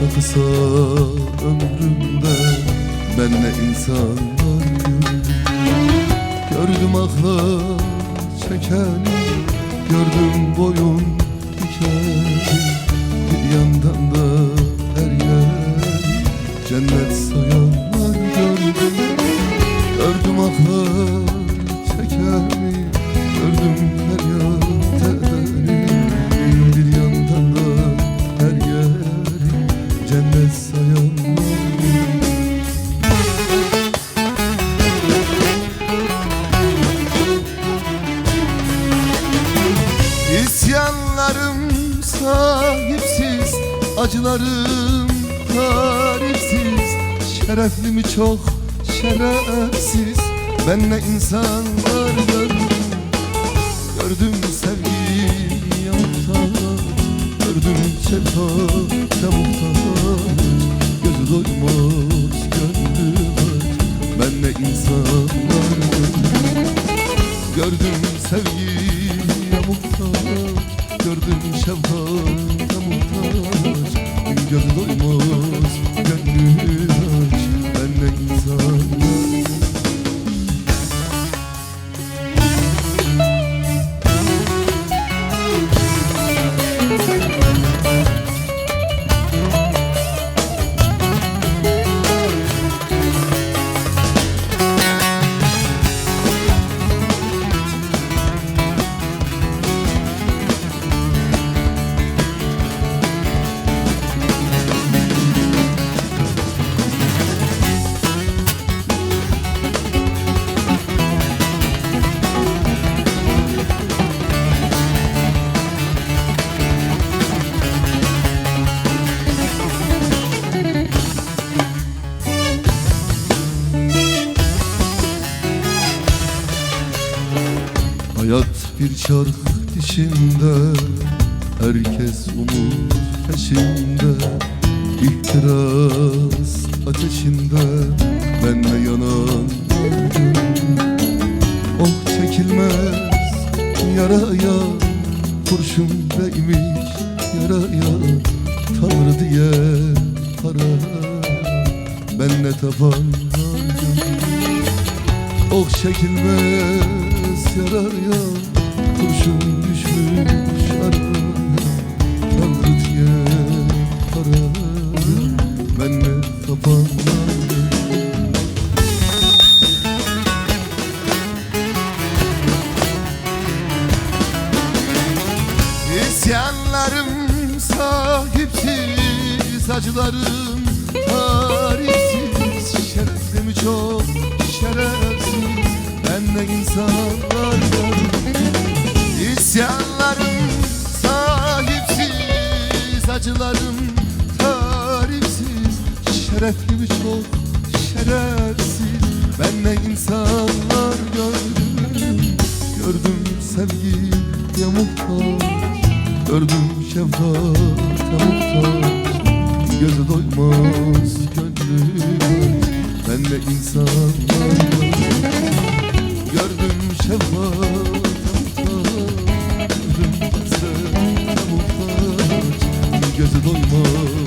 da kısa ömrümde Ben ne insanlar gördüm Gördüm ahlar çekeni Gördüm boyun dikeni. Bir yandan da İsyanlarım sahipsiz Acılarım tarifsiz. Şerefli mi çok şerefsiz? Ben ne insanlar gördüm Gördüm sevgiye muhtaç Gördüm şefkate muhtaç. Gözü doymaz gönlü aç Ben ne insanlar gördüm Gördüm sevgiye muhtaç Gördüm şefkate muhtaç Gözü doymaz bir çark dişinde Herkes umut peşinde. İhtiras ateşinde. Ben de yanan Oh çekilmez yaraya. Kurşun değmiş yaraya. Tanrı diye para. Ben ne tapanlar Ok çekilmez yaraya Kurşun düşmüş araya Tanrı diye para Ben ne tapanlar İsyanlarım sahipsiz Acılarım tarifsiz Şerefli mi çok şerefsiz. Ben de insanlar İsyanlarım sahipsiz Acılarım tarifsiz Şerefli mi çok şerefsiz. Ben de insanlar gördüm Gördüm sevgiye muhtaç Gördüm şefkate muhtaç Gözü doymaz gönlü Ben de insanlar muhtaç